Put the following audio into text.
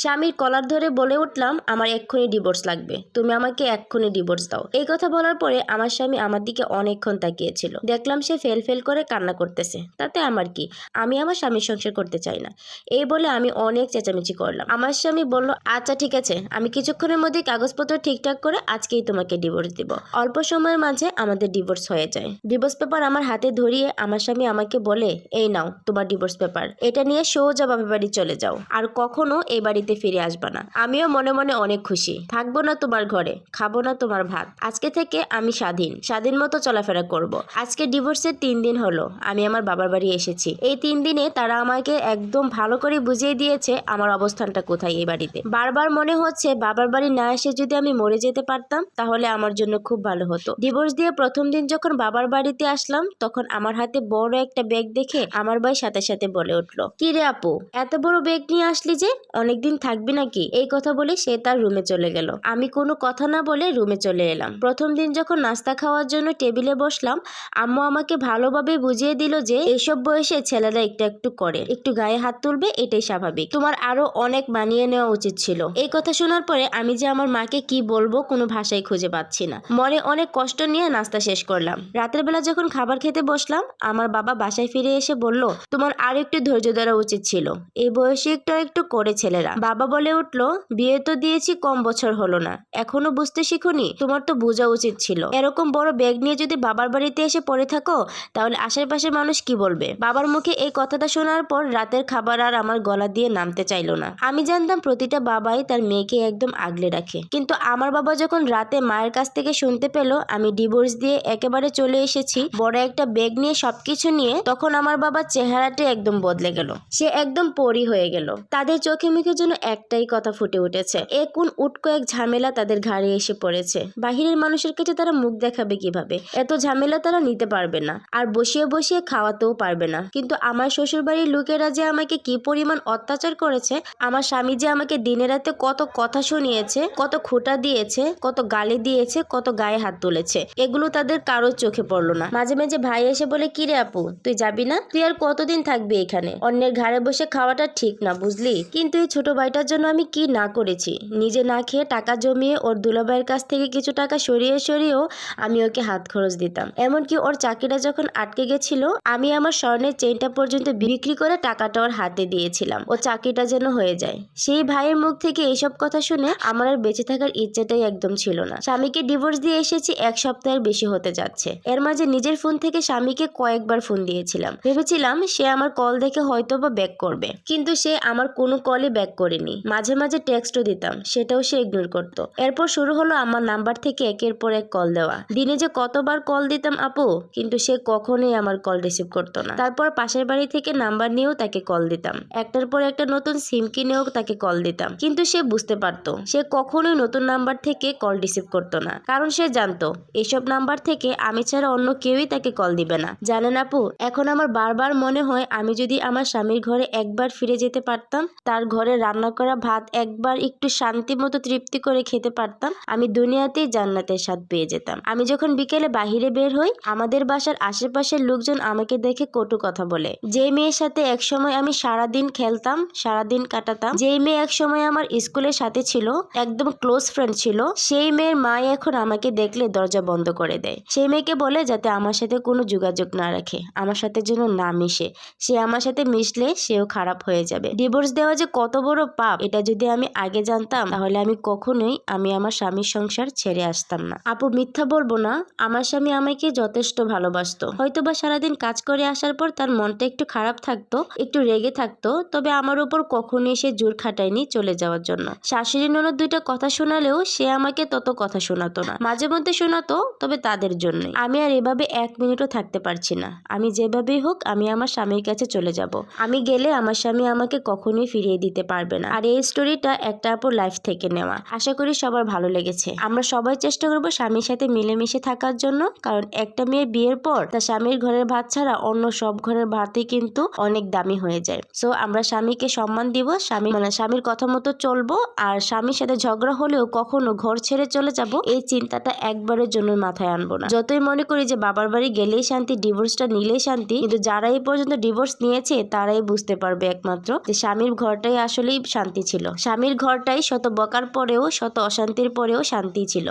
স্বামীর কলার ধরে বলে উঠলাম, আমার এক্ষুনি ডিভোর্স লাগবে। তুমি আমাকে এক্ষুনি ডিভোর্স দাও। এই কথা বলার পরে আমার স্বামী আমার দিকে অনেকক্ষণ তাকিয়েছিল। দেখলাম সে ফেল ফেল করে কান্না করতেছে। তাতে আমার কি? আমি আমার স্বামীর সংসার করতে চাই না। এই বলে আমি অনেক চেঁচামেচি করলাম। আমার স্বামী বলল আচ্ছা ঠিক আছে। আমি কিছুক্ষণের মধ্যে কাগজপত্র ঠিকঠাক করে আজকেই তোমাকে ডিভোর্স দিব। অল্প সময়ের মাঝে আমাদের ডিভোর্স হয়ে যায়। ডিভোর্স পেপার আমার হাতে ধরিয়ে আমার স্বামী আমাকে বলে, এই নাও, তোমার ডিভোর্স পেপার। এটা নিয়ে সোজা বাপের বাড়ি চলে যাও। আর কখনো এই বাড়িতে ফিরে আসবা না। আমিও মনে মনে অনেক খুশি। থাকব না তোমার ঘরে, খাব না তোমার ভাত। আজকে থেকে আমি স্বাধীন। স্বাধীন মতো চলাফেরা করব। আজকে ডিভোর্সের তিন দিন হলো। আমি আমার বাবার বাড়ি এসেছি। এই তিন দিনে তারা আমাকে একদম ভালো করে বুঝিয়ে দিয়েছে আমার অবস্থানটা কোথায় এই বাড়িতে। বারবার মনে হচ্ছে বাবার বাড়ি না এসে যদি আমি মরে যেতে পারতাম, তাহলে আমার জন্য খুব ভালো হতো। ডিভোর্স দিয়ে প্রথম দিন যখন বাবার বাড়িতে আসলাম, তখন আমার হাতে বড় একটা ব্যাগ দেখে আমার ভাই সাথে সাথে বলে উঠল, কি রে আপু, এত বড় ব্যাগ নিয়ে আসলি যে, অনেকদিন থাকবি নাকি? এই কথা বলে সে তার রুমে চলে গেল। আমি কোনো কথা না বলে রুমে চলে এলাম। প্রথম দিন যখন নাস্তা খাওয়ার জন্য টেবিলে বসলাম, আম্মু আমাকে ভালোভাবে বুঝিয়ে দিল যে এইসব বয়সে ছেলেরা একটু একটু করে। একটু গায়ে হাত তুলবে, এটাই স্বাভাবিক। তোমার আরও অনেক মানিয়ে নেওয়া উচিত ছিল। এই কথা শোনার পরে আমি যে আমার মাকে কি বলব কোনো ভাষাই খুঁজে পাচ্ছি না। মনে অনেক কষ্ট নিয়ে নাস্তা শেষ করলাম। রাতের বেলা যখন খাবার খেতে বসলাম, আমার বাবা বাসায় ফিরে এসে বলল, তোমার আর একটু ধৈর্য ধরা উচিত ছিল। এই বয়সে একটু একটু করে ছেলেরা। বাবা বলে উঠল, বিয়ে তো দিয়েছি, কম বছর হলো না। এখনও বুঝতে শিখুনি? তোমার তো বোঝা উচিত ছিল। এরকম বড় ব্যাগ নিয়ে যদি বাবার বাড়িতে এসে পড়ে থাকো, তাহলে আশেপাশের মানুষ কি বলবে? বাবার মুখে এই কথাটা শোনার পর রাতের খাবার আর আমার গলা দিয়ে নামতে চাইলো না। আমি জানতাম প্রতিটা বাবাই তার মেয়েকে একদম আগলে রাখে। কিন্তু আমার বাবা যখন রাতে মায়ের কাছ থেকে শুনতে পেল, আমি ডিভোর্স দিয়ে একেবারে চলে এসেছি, বড় একটা ব্যাগ নিয়ে সবকিছু নিয়ে, তখন আমার বাবার চেহারাটা একদম বদলে গেল। সে একদম পরি হয়ে গেল। তাদের চোখে মুখে যেন একটাই কথা ফুটে উঠেছে। এ কোন উটকো এক ঝামেলা তাদের ঘাড়ে এসে পড়েছে। বাহিরের মানুষের কাছে তারা মুখ দেখাবে কীভাবে? এত ঝামেলা তারা নিতে পারবে না। আর বসিয়ে বসিয়ে খাওয়াতেও পারবে না। কিন্তু আমার শ্বশুর বাড়ির লোকেরা যে আমাকে কি পরিমাণ অত্যাচার করেছে, আমার স্বামী যে আমাকে দিনে রাতে কত কথা শুনিয়েছে, কত খোটা দিয়েছে, কত গালি দিয়েছে, কত গায়ে হাত তুলেছে, এগুলো তাদের কারোর চোখে পড়ল না। মাঝে মাঝে ভাই এসে বলে কিরে আপু, তুই যাবি না? তুই আর কতদিন থাকবি এখানে? অন্যের ঘাড়ে বসে খাওয়াটা ঠিক না, বুঝলি? কিন্তু এই ছোট ভাইটার জন্য আমি কি না করেছি? নিজে না খেয়ে টাকা জমিয়ে ওর দুলাভাইয়ের কাছ থেকে কিছু টাকা সরিয়ে সরিয়েও আমি ওকে হাত খরচ দিতাম। এমনকি ওর চাকরিটা যখন আটকে গেছিল, আমি আমার স্বর্ণের চেনটা পর্যন্ত বিক্রি করে টাকাটা ওর হাতে দিয়েছিলাম। ও চাকরিটা যেন হয়ে যায়। সেই ভাইয়ের মুখ থেকে এইসব কথা শুনে আমার আর বেঁচে থাকার ইচ্ছেটাই একদম ছিল না। স্বামীকে ডিভোর্স দিয়ে এসেছি, এক সপ্তাহের বেশি হতে যাচ্ছে। এর মাঝে নিজের ফোন থেকে স্বামীকে কয়েকবার ফোন দিয়েছিলাম। ভেবেছিলাম সে আমার কল দেখে হয়তো বা ব্যাক করবে। কিন্তু সে আমার কোনো কলই ব্যাক করেনি। মাঝে মাঝে টেক্সটও দিতাম, সেটাও সে ইগনোর করত। এরপর শুরু হলো আমার নাম্বার থেকে একের পর এক কল দেওয়া। দিনে যে কতবার কল দিতাম আপু, কিন্তু সে কখনোই আমার কল রিসিভ করতো না। তারপর পাশের বাড়ি থেকে নাম্বার নিয়েও তাকে কল দিতাম। একটার পর একটা নতুন সিম কিনেও তাকে কল দিতাম। কিন্তু সে বুঝতে পারতো, সে কখনোই নতুন নাম্বার থেকে কল রিসিভ করতো না। কারণ সে জানতো, এসব নাম্বার থেকে আমি ছাড়া অন্য কেউই তাকে কল দিবে না। জানেন আপু, এখন আমার বারবার মনে হয় আমি যদি আমার স্বামীর ঘরে একবার ফিরে যেতে পারতাম, তার ঘরে রান্না করা ভাত একবার একটু শান্তি মতো তৃপ্তি করে খেতে পারতাম, আমি দুনিয়াতেই জান্নাতের স্বাদ পেয়ে যেতাম। আমি যখন বিকেলে বাহিরে বের হই, আমাদের বাসার আশেপাশের লোকজন আমাকে দেখে কটু কথা বলে। যে মেয়ের সাথে একসময় আমি সারাদিন খেলতাম, সারাদিন কাটাতাম, যেই মেয়ে একসময় আমার স্কুলের সাথে ছিল, একদম ক্লোজ ফ্রেন্ড ছিল, সেই মেয়ের মা এখন আমাকে দেখলে দরজা বন্ধ করে দেয়। সেই মেয়েকে বলে যাতে আমার সাথে কোনো যোগাযোগ না রাখে, আমার সাথে যেন না মিশে। সে আমার সাথে মিশলে সেও খারাপ হয়ে যাবে। ডিভোর্স দেওয়া যে কত বড় পাপ, এটা যদি আমি আগে জানতাম, তাহলে আমি কখনোই আমি আমার স্বামীর সংসার ছেড়ে আসতাম না। আপু, মিথ্যা বলব না, আমার স্বামী আমাকে যথেষ্ট ভালোবাসতো। হয়তো বা সারাদিন কাজ করে আসার পর তার মনটা একটু খারাপ থাকতো, একটু রেগে থাকতো, তবে আমার উপর কখনোই সে জোর খাটায়নি চলে যাওয়ার জন্য। শাশুড়ি ননদ দুইটা কথা শোনালেও সে আমাকে তত কথা শোনাতো না। মাঝে মধ্যে শোনাতো, তবে তাদের জন্যই। আমি আর এভাবে এক মিনিটও থাকতে পারছি না। আমি যেভাবেই হোক, আমি আমার স্বামীর কাছে চলে যাব। আমি গেলে আমার স্বামী আমাকে কখনোই ফিরিয়ে দিতে পারবে না আর এই স্টোরিটা একটা আপুর লাইফ থেকে নেওয়া। আশা করি সবার ভালো লেগেছে। আমরা সবাই চেষ্টা করব স্বামীর সাথে মিলেমিশে থাকার জন্য। কারণ একটা মেয়ের বিয়ের পর তার স্বামীর ঘরের ভাত ছাড়া অন্য সব ঘরের ভাতই কিন্তু অনেক দামি হয়ে যায়। সো আমরা স্বামীকে সম্মান দিব। স্বামী মানে স্বামীর কথা মতো চলবো। আর স্বামীর সাথে ঝগড়া হলেও কখনো ঘর ছেড়ে চলে যাব। এই চিন্তাটা একবারের জন্য মাথায় আনব না। যতই মনে করি যে বাবার বাড়ি গেলেই শান্তি ডিভোর্সটা নিলেই শান্তি। কিন্তু যারা এই পর্যন্ত ডিভোর্স নিয়েছে, তারাই বুঝতে পারবে একমাত্র যে স্বামীর ঘরটাই আসলেই শান্তি ছিল। স্বামীর ঘরটাই শত বকার পরেও শত অশান্তির পরেও শান্তি ছিল।